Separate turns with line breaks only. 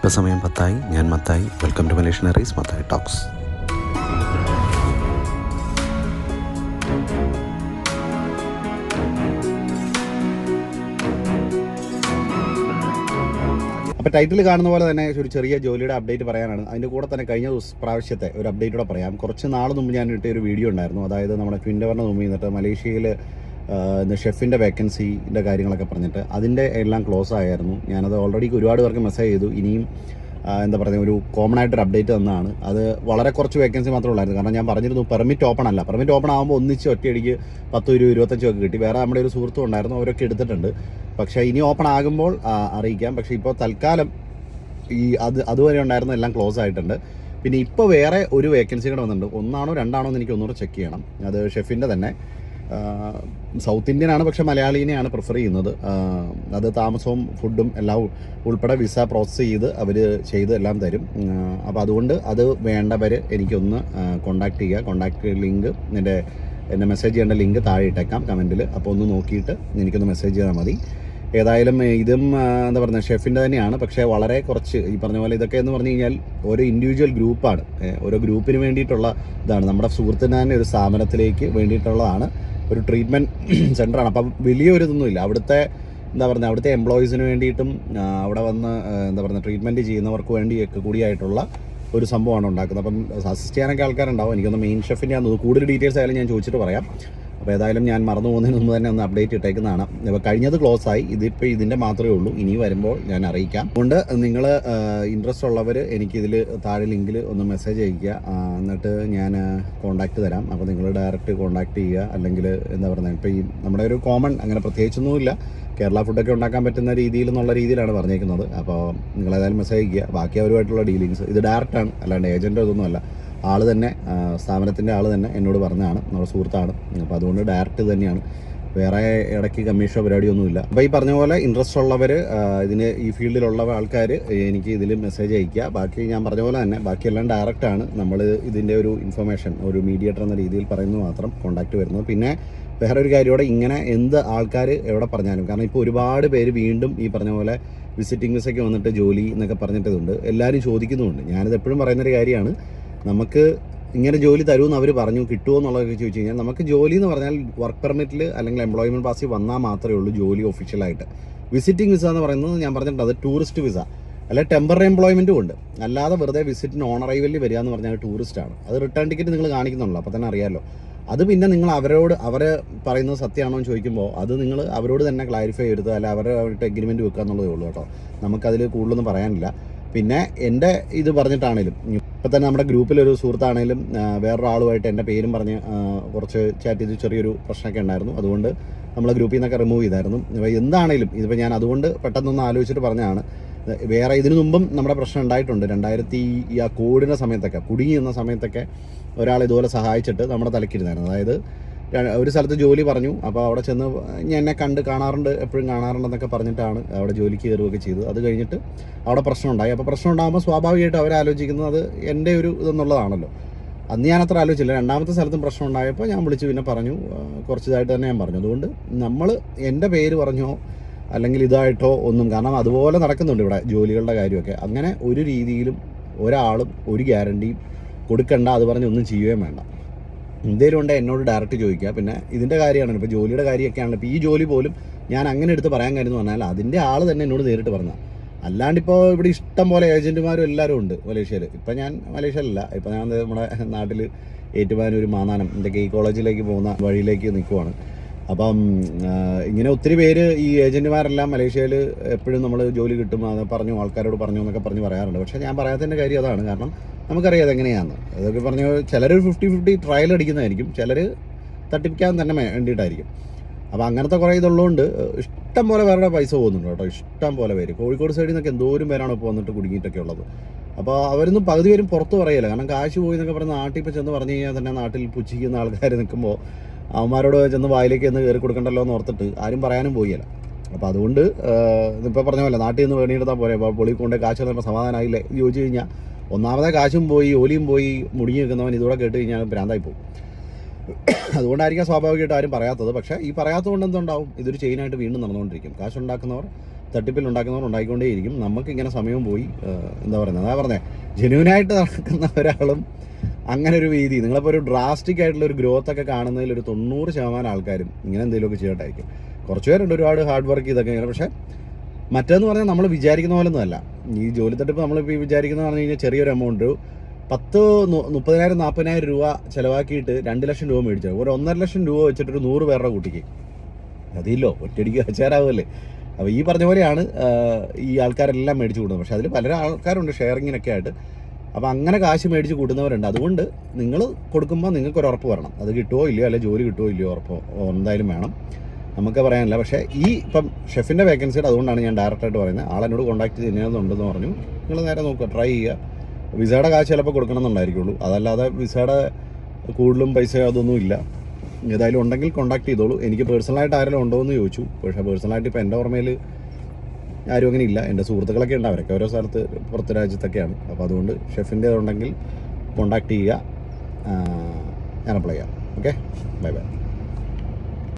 ഇപ്പോൾ സമയം പത്തായി ഞാൻ മത്തായി. വെൽക്കം ടു മലേഷ്യനറീസ് മത്തായി ടോക്സ്
അപ്പോൾ ടൈറ്റിൽ കാണുന്ന പോലെ തന്നെ ഒരു ചെറിയ ജോലിയുടെ അപ്ഡേറ്റ് പറയാനാണ്. അതിന്റെ കൂടെ തന്നെ കഴിഞ്ഞ ദിവസം പ്രാവശ്യത്തെ ഒരു അപ്ഡേറ്റ് കൂടെ പറയാം. കുറച്ച് നാൾ മുമ്പ് ഞാൻ ഇട്ട ഒരു വീഡിയോ ഉണ്ടായിരുന്നു. അതായത് നമ്മുടെ ട്വിൻഡവറിന് മുമ്പ് നിന്നിട്ട് മലേഷ്യയിൽ ഷെഫിന്റെ വേക്കൻസിന്റെ കാര്യങ്ങളൊക്കെ പറഞ്ഞിട്ട് അതിന്റെ എല്ലാം ക്ലോസ് ആയിരുന്നു ഞാനത് ഓൾറെഡി ഒരുപാട് പേർക്ക് മെസ്സേജ് ചെയ്തു. ഇനിയും എന്താ പറയുക ഒരു കോമൺ ആയിട്ടൊരു അപ്ഡേറ്റ് തന്നതാണ് അത് വളരെ കുറച്ച് വേക്കൻസി മാത്രമേ ഉള്ളായിരുന്നു. കാരണം ഞാൻ പറഞ്ഞിരുന്നു പെർമിറ്റ് ഓപ്പൺ അല്ല. പെർമിറ്റ് ഓപ്പൺ ആകുമ്പോൾ ഒന്നിച്ച് ഒറ്റയടിക്ക് പത്ത് ഇരുപത് ഇരുപത്തഞ്ചൊക്കെ കിട്ടി. വേറെ നമ്മുടെ ഒരു സുഹൃത്തും ഉണ്ടായിരുന്നു അവരൊക്കെ എടുത്തിട്ടുണ്ട്. പക്ഷേ ഇനി ഓപ്പൺ ആകുമ്പോൾ അറിയിക്കാം. പക്ഷേ ഇപ്പോൾ തൽക്കാലം ഈ അത് അതുവരെ ഉണ്ടായിരുന്ന എല്ലാം ക്ലോസ് ആയിട്ടുണ്ട്. പിന്നെ ഇപ്പോൾ വേറെ ഒരു വേക്കൻസി കൂടെ വന്നിട്ടുണ്ട്. ഒന്നാണോ രണ്ടാണോ എന്ന് എനിക്ക് ഒന്നുകൂടെ ചെക്ക് ചെയ്യണം. അത് ഷെഫിന്റെ തന്നെ. സൗത്ത് ഇന്ത്യൻ ആണ് പക്ഷേ മലയാളീനെയാണ് പ്രിഫർ ചെയ്യുന്നത്. അത് താമസവും ഫുഡും എല്ലാം ഉൾപ്പെടെ വിസ പ്രോസസ്സ് ചെയ്ത് അവർ ചെയ്ത് എല്ലാം തരും. അപ്പോൾ അതുകൊണ്ട് അത് വേണ്ടവർ എനിക്കൊന്ന് കോണ്ടാക്ട് ചെയ്യുക കോണ്ടാക്ട് ലിങ്ക് എന്റെ എന്നെ മെസ്സേജ് ചെയ്യേണ്ട ലിങ്ക് താഴെ ഇട്ടേക്കാം കമന്റിൽ അപ്പോൾ ഒന്ന് നോക്കിയിട്ട് എനിക്കൊന്ന് മെസ്സേജ് ചെയ്താൽ മതി. ഏതായാലും ഇതും എന്താ പറയുക ഷെഫിന്റെ തന്നെയാണ്. പക്ഷേ വളരെ കുറച്ച് ഈ പറഞ്ഞ പോലെ ഇതൊക്കെ എന്ന് പറഞ്ഞു കഴിഞ്ഞാൽ ഓരോ ഇൻഡിവിജ്വൽ ഗ്രൂപ്പാണ് ഓരോ ഗ്രൂപ്പിന് വേണ്ടിയിട്ടുള്ള ഇതാണ്. നമ്മുടെ സുഹൃത്തിന് തന്നെ ഒരു സ്ഥാപനത്തിലേക്ക് വേണ്ടിയിട്ടുള്ളതാണ്. ഒരു ട്രീറ്റ്മെന്റ് സെന്ററാണ് അപ്പം വലിയൊരു ഇതൊന്നുമില്ല അവിടുത്തെ എന്താ പറയുക അവിടുത്തെ എംപ്ലോയീസിന് വേണ്ടിയിട്ടും അവിടെ വന്ന് എന്താ പറയുക ട്രീറ്റ്മെന്റ് ചെയ്യുന്നവർക്ക് വേണ്ടിയൊക്കെ കൂടിയായിട്ടുള്ള ഒരു സംഭവമാണ് ഉണ്ടാക്കുന്നത്. അപ്പം അസിസ്റ്റ് ചെയ്യാനൊക്കെ ആൾക്കാരുണ്ടാവും. എനിക്കൊന്ന് മെയിൻ ഷെഫിന്റെ ആണ് കൂടുതൽ ഡീറ്റെയിൽസ് ആയാലും ഞാൻ ചോദിച്ചിട്ട് പറയാം. അപ്പോൾ ഏതായാലും ഞാൻ മറന്നു പോകുന്നതിന് മുമ്പ് തന്നെ ഒന്ന് അപ്ഡേറ്റ് ഇട്ടേക്കുന്നതാണ്. അപ്പോൾ കഴിഞ്ഞത് ക്ലോസ് ആയി. ഇതിപ്പോൾ ഇതിന്റെ മാത്രമേ ഉള്ളൂ. ഇനി വരുമ്പോൾ ഞാൻ അറിയിക്കാം. അതുകൊണ്ട് നിങ്ങൾ ഇൻട്രസ്റ്റ് ഉള്ളവർ എനിക്കിതിൽ താഴെ ലിങ്കിൽ ഒന്ന് മെസ്സേജ് അയക്കുക എന്നിട്ട് ഞാൻ കോൺടാക്റ്റ് തരാം. അപ്പോൾ നിങ്ങൾ ഡയറക്റ്റ് കോൺടാക്ട് ചെയ്യുക. അല്ലെങ്കിൽ എന്താ പറയുന്നത് ഇപ്പോൾ ഈ നമ്മുടെ ഒരു കോമൺ അങ്ങനെ പ്രത്യേകിച്ചൊന്നുമില്ല കേരള ഫുഡൊക്കെ ഉണ്ടാക്കാൻ പറ്റുന്ന രീതിയിൽ എന്നുള്ള രീതിയിലാണ് പറഞ്ഞേക്കുന്നത്. അപ്പോൾ നിങ്ങളേതായാലും മെസ്സേജ് അയക്കുക ബാക്കി അവരുമായിട്ടുള്ള ഡീലിങ്സ് ഇത് ഡയറക്റ്റാണ് അല്ലാണ്ട് ഏജന്റോ ഇതൊന്നുമല്ല. ആൾ തന്നെ സ്ഥാപനത്തിന്റെ ആൾ തന്നെ എന്നോട് പറഞ്ഞതാണ്. നമ്മുടെ സുഹൃത്താണ്. അപ്പോൾ അതുകൊണ്ട് ഡയറക്റ്റ് തന്നെയാണ്. വേറെ ഇടയ്ക്ക് കമ്മീഷനോ പരിപാടിയൊന്നുമില്ല അപ്പോൾ ഈ പറഞ്ഞ പോലെ ഇൻട്രസ്റ്റ് ഉള്ളവർ ഇതിന് ഈ ഫീൽഡിലുള്ള ആൾക്കാർ എനിക്ക് ഇതിൽ മെസ്സേജ് അയയ്ക്കുക. ബാക്കി ഞാൻ പറഞ്ഞ പോലെ തന്നെ ബാക്കിയെല്ലാം ഡയറക്റ്റാണ് നമ്മൾ ഇതിന്റെ ഒരു ഇൻഫർമേഷൻ ഒരു മീഡിയേറ്റർ എന്ന രീതിയിൽ പറയുന്നത് മാത്രം കോൺടാക്റ്റ് വരുന്നത്. പിന്നെ വേറെ ഒരു കാര്യത്തോടെ ഇങ്ങനെ എന്ത് ആൾക്കാർ എവിടെ പറഞ്ഞാലും കാരണം ഇപ്പോൾ ഒരുപാട് പേര് വീണ്ടും ഈ പറഞ്ഞ പോലെ വിസിറ്റിംഗ് വിസയ്ക്ക് വന്നിട്ട് ജോലി എന്നൊക്കെ പറഞ്ഞിട്ടതുണ്ട്. എല്ലാവരും ചോദിക്കുന്നുമുണ്ട്. ഞാനിത് എപ്പോഴും പറയുന്നൊരു കാര്യമാണ്. നമുക്ക് ഇങ്ങനെ ജോലി തരുമെന്ന് അവർ പറഞ്ഞു കിട്ടുമോ എന്നുള്ളതൊക്കെ ചോദിച്ചു കഴിഞ്ഞാൽ നമുക്ക് ജോലി എന്ന് പറഞ്ഞാൽ വർക്ക് പെർമിറ്റിൽ അല്ലെങ്കിൽ എംപ്ലോയ്മെന്റ് പാസിൽ വന്നാൽ മാത്രമേ ഉള്ളൂ ജോലി ഒഫീഷ്യലായിട്ട് വിസിറ്റിംഗ് വിസ എന്ന് പറയുന്നത് ഞാൻ പറഞ്ഞിട്ടുണ്ട് അത് ടൂറിസ്റ്റ് വിസ അല്ലെ ടെമ്പററി എംപ്ലോയ്മെന്റും ഉണ്ട്. അല്ലാതെ വെറുതെ വിസിറ്റിന് ഓൺ അറൈവലിൽ വരിക എന്ന് പറഞ്ഞാൽ ടൂറിസ്റ്റ് ആണ്. അത് റിട്ടേൺ ടിക്കറ്റ് നിങ്ങൾ കാണിക്കുന്നുള്ളൂ അപ്പോൾ തന്നെ അറിയാമല്ലോ അത് പിന്നെ നിങ്ങൾ അവരോട് അവരെ പറയുന്നത് സത്യമാണോ എന്ന് ചോദിക്കുമ്പോൾ അത് നിങ്ങൾ അവരോട് തന്നെ ക്ലാരിഫൈ ചെയ്ത് അല്ല അവരുമായിട്ട് എഗ്രിമെന്റ് വെക്കുക എന്നുള്ളതേ ഉള്ളൂ കേട്ടോ. നമുക്കതിൽ കൂടുതലൊന്നും പറയാനില്ല. പിന്നെ എന്റെ ഇത് പറഞ്ഞിട്ടാണേലും ഇപ്പം തന്നെ നമ്മുടെ ഗ്രൂപ്പിലൊരു സുഹൃത്താണേലും വേറൊരാളുമായിട്ട് എന്റെ പേരും പറഞ്ഞ് കുറച്ച് ചാറ്റ് ചെയ്ത് ചെറിയൊരു പ്രശ്നമൊക്കെ ഉണ്ടായിരുന്നു. അതുകൊണ്ട് നമ്മൾ ഗ്രൂപ്പിൽ നിന്നൊക്കെ റിമൂവ് ചെയ്തായിരുന്നു. അപ്പോൾ എന്താണേലും ഇതിപ്പോൾ ഞാൻ അതുകൊണ്ട് പെട്ടെന്നൊന്ന് ആലോചിച്ചിട്ട് പറഞ്ഞതാണ് വേറെ ഇതിനു മുമ്പും നമ്മുടെ പ്രശ്നം ഉണ്ടായിട്ടുണ്ട്. രണ്ടായിരത്തി ആ കോവിഡിന്റെ സമയത്തൊക്കെ കുടുങ്ങി നിന്ന സമയത്തൊക്കെ ഒരാൾ ഇതുപോലെ സഹായിച്ചിട്ട് നമ്മുടെ തലക്കിരുന്നായിരുന്നു അതായത് ഒരു സ്ഥലത്ത് ജോലി പറഞ്ഞു. അപ്പോൾ അവിടെ ചെന്ന് ഞാൻ എന്നെ കണ്ട് കാണാറുണ്ട് എപ്പോഴും കാണാറുണ്ടെന്നൊക്കെ പറഞ്ഞിട്ടാണ് അവിടെ ജോലിക്ക് കയറുകയൊക്കെ ചെയ്തത്. അത് കഴിഞ്ഞിട്ട് അവിടെ പ്രശ്നം ഉണ്ടായി അപ്പോൾ പ്രശ്നം ഉണ്ടാകുമ്പോൾ സ്വാഭാവികമായിട്ട് അവരാലോചിക്കുന്നത് അത് എന്റെ ഒരു ഇതെന്നുള്ളതാണല്ലോ. അന്ന് ഞാൻ അത്ര ആലോചിച്ചില്ല. രണ്ടാമത്തെ സ്ഥലത്തും പ്രശ്നം ഉണ്ടായപ്പോൾ ഞാൻ വിളിച്ച് പിന്നെ പറഞ്ഞു കുറച്ചിതായിട്ട് തന്നെ ഞാൻ പറഞ്ഞു. അതുകൊണ്ട് നമ്മൾ എന്റെ പേര് പറഞ്ഞോ അല്ലെങ്കിൽ ഇതായിട്ടോ ഒന്നും കാരണം അതുപോലെ നടക്കുന്നുണ്ട് ഇവിടെ ജോലികളുടെ കാര്യമൊക്കെ. അങ്ങനെ ഒരു രീതിയിലും ഒരാളും ഒരു ഗ്യാരണ്ടിയും കൊടുക്കണ്ട അത് പറഞ്ഞ് ഒന്നും ചെയ്യുകയും വേണ്ട. എന്തേലും ഉണ്ടെങ്കിൽ എന്നോട് ഡയറക്റ്റ് ചോദിക്കുക. പിന്നെ ഇതിന്റെ കാര്യമാണ് ഇപ്പോൾ ജോലിയുടെ കാര്യമൊക്കെയാണ്. ഇപ്പോൾ ഈ ജോലി പോലും ഞാൻ അങ്ങനെ എടുത്ത് പറയാൻ കാര്യം എന്ന് പറഞ്ഞാൽ അതിന്റെ ആൾ തന്നെ എന്നോട് നേരിട്ട് പറഞ്ഞ അല്ലാണ്ട് ഇപ്പോൾ ഇവിടെ ഇഷ്ടം പോലെ ഏജന്റുമാരും എല്ലാവരും ഉണ്ട് മലേഷ്യയിൽ ഇപ്പം ഞാൻ മലേഷ്യയിലല്ല. ഇപ്പം ഞാൻ നമ്മുടെ നാട്ടിൽ ഏറ്റുമാനൂർ മാന്നാനം എന്റെ കെ കോളേജിലേക്ക് പോകുന്ന വഴിയിലേക്ക് നിൽക്കുവാണ് അപ്പം ഇങ്ങനെ ഒത്തിരി പേര് ഈ ഏജന്റുമാരെല്ലാം മലേഷ്യയിൽ എപ്പോഴും നമ്മൾ ജോലി കിട്ടും അത് പറഞ്ഞു ആൾക്കാരോട് പറഞ്ഞു എന്നൊക്കെ പറഞ്ഞ് പറയാറുണ്ട്. പക്ഷേ ഞാൻ പറയാത്തതിന്റെ കാര്യം അതാണ്. കാരണം നമുക്കറിയാം അതെങ്ങനെയാണെന്ന് അതൊക്കെ പറഞ്ഞു ചിലർ ഫിഫ്റ്റി ഫിഫ്റ്റി ട്രയൽ അടിക്കുന്നതായിരിക്കും. ചിലർ തട്ടിപ്പിക്കാൻ തന്നെ വേണ്ടിയിട്ടായിരിക്കും. അപ്പോൾ അങ്ങനത്തെ കുറേ ഇതുള്ളതുകൊണ്ട് ഇഷ്ടം പോലെ പേരുടെ പൈസ പോകുന്നുണ്ട് കേട്ടോ. ഇഷ്ടം പോലെ പേര്. കോഴിക്കോട് സൈഡിൽ നിന്നൊക്കെ എന്തോരം പേരാണ് ഇപ്പോൾ വന്നിട്ട് കുടുങ്ങിയിട്ടൊക്കെ ഉള്ളത്. അപ്പോൾ അവരൊന്നും പകുതി പേരും പുറത്ത് പറയില്ല. കാരണം കാശ് പോയി എന്നൊക്കെ പറഞ്ഞ് നാട്ടിൽ ഇപ്പോൾ ചെന്ന് പറഞ്ഞു കഴിഞ്ഞാൽ തന്നെ നാട്ടിൽ പുച്ഛിക്കുന്ന ആൾക്കാർ നിൽക്കുമ്പോൾ അവന്മാരോട് ചെന്ന് വായിലേക്ക് ചെന്ന് കയറി കൊടുക്കണ്ടല്ലോ എന്ന് ഓർത്തിട്ട് ആരും പറയാനും പോയില്ല. അപ്പോൾ അതുകൊണ്ട് ഇപ്പോൾ പറഞ്ഞ പോലെ നാട്ടിൽ നിന്ന് വേണിയെടുത്താൽ പോരെ. അപ്പോൾ പൊളി കൊണ്ട് കാശ് പറഞ്ഞാൽ സമാധാനമായില്ലേ എന്ന് ചോദിച്ചു കഴിഞ്ഞാൽ ഒന്നാമതെ കാശും പോയി ഓലിയും പോയി മുടിഞ്ഞു നിൽക്കുന്നവൻ ഇതുകൂടെ കേട്ട് കഴിഞ്ഞാൽ ഭ്രാന്തായി പോകും. അതുകൊണ്ടായിരിക്കാം സ്വാഭാവികമായിട്ട് ആരും പറയാത്തത്. പക്ഷേ ഈ പറയാത്തതുകൊണ്ട് എന്തുണ്ടാവും? ഇതൊരു ചെയിനായിട്ട് വീണ്ടും നടന്നുകൊണ്ടിരിക്കും. കാശുണ്ടാക്കുന്നവർ തട്ടിപ്പിൽ ഉണ്ടാക്കുന്നവർ ഉണ്ടായിക്കൊണ്ടേയിരിക്കും. നമുക്ക് ഇങ്ങനെ സമയം പോയി എന്താ പറയുന്നത്? അതാ പറഞ്ഞത് ജെന്യൂനായിട്ട് നടക്കുന്ന ഒരാളും അങ്ങനെ ഒരു രീതി നിങ്ങളിപ്പോൾ ഒരു ഡ്രാസ്റ്റിക് ആയിട്ടുള്ള ഒരു ഗ്രോത്ത് ഒക്കെ കാണുന്നതിൽ ഒരു തൊണ്ണൂറ് ശതമാനം ആൾക്കാരും ഇങ്ങനെ എന്തെങ്കിലുമൊക്കെ ചെയ്തിട്ടായിരിക്കും കുറച്ച് പേരുണ്ട് ഒരുപാട് ഹാർഡ് വർക്ക് ചെയ്തൊക്കെ ഇങ്ങനെ പക്ഷേ മറ്റേന്ന് പറഞ്ഞാൽ നമ്മൾ വിചാരിക്കുന്ന പോലെ ഒന്നുമല്ല ഈ ജോലി തട്ടിപ്പ് നമ്മളിപ്പോൾ ഈ വിചാരിക്കുന്നത് പറഞ്ഞു കഴിഞ്ഞാൽ ചെറിയൊരു എമൗണ്ട് പത്ത് മുപ്പതിനായിരം നാൽപ്പതിനായിരം രൂപ ചിലവാക്കിയിട്ട് രണ്ട് ലക്ഷം രൂപ മേടിച്ചു ഒരു ഒന്നര ലക്ഷം രൂപ വെച്ചിട്ട് ഒരു നൂറ് പേരുടെ കുട്ടിക്ക്. അതില്ലോ ഒറ്റയടിക്ക് വെച്ചാറാവല്ലേ അപ്പോൾ ഈ പറഞ്ഞ പോലെയാണ് ഈ ആൾക്കാരെല്ലാം മേടിച്ചു കൊടുക്കുന്നത് പക്ഷേ അതിൽ പല ആൾക്കാരുണ്ട് ഷെയറിങ്ങിനൊക്കെ ആയിട്ട്. അപ്പോൾ അങ്ങനെ കാശ് മേടിച്ച് കൂട്ടുന്നവരുണ്ട്. അതുകൊണ്ട് നിങ്ങൾ കൊടുക്കുമ്പോൾ നിങ്ങൾക്ക് ഒരു ഉറപ്പ് വരണം. അത് കിട്ടുമോ ഇല്ലയോ അല്ലെ ജോലി കിട്ടുമോ ഇല്ലയോ ഉറപ്പോ എന്തായാലും വേണം. നമുക്ക് പറയാനില്ല. പക്ഷേ ഈ ഇപ്പം ഷെഫിന്റെ വേക്കൻസിയുടെ അതുകൊണ്ടാണ് ഞാൻ ഡയറക്റ്റായിട്ട് പറയുന്നത്. ആളെന്നോട് കോൺടാക്ട് ചെയ്യുന്നതുണ്ടെന്ന് പറഞ്ഞു. നിങ്ങൾ നേരെ നോക്കുക ട്രൈ ചെയ്യുക. വിസയുടെ കാശ് ചിലപ്പോൾ കൊടുക്കണമെന്നുണ്ടായിരിക്കുള്ളൂ അതല്ലാതെ വിസയുടെ കൂടുതലും പൈസ അതൊന്നും ഇല്ല. ഏതായാലും ഉണ്ടെങ്കിൽ കോൺടാക്ട് ചെയ്തോളൂ. എനിക്ക് പേഴ്സണലായിട്ട് ആരെങ്കിലും ഉണ്ടോ എന്ന് ചോദിച്ചു. പക്ഷേ പേഴ്സണലായിട്ട് ഇപ്പോൾ എന്റെ ഓർമ്മയിൽ ആരും അങ്ങനെ ഇല്ല. എന്റെ സുഹൃത്തുക്കളൊക്കെ ഉണ്ട്. അവരൊക്കെ ഓരോ സ്ഥലത്ത് പുറത്ത് രാജ്യത്തൊക്കെയാണ്. അപ്പോൾ അതുകൊണ്ട് ഷെഫിന്റെ ഉണ്ടെങ്കിൽ കോണ്ടാക്ട് ചെയ്യുക. ഞാൻ അപ്ലൈ ചെയ്യാം. Okay bye bye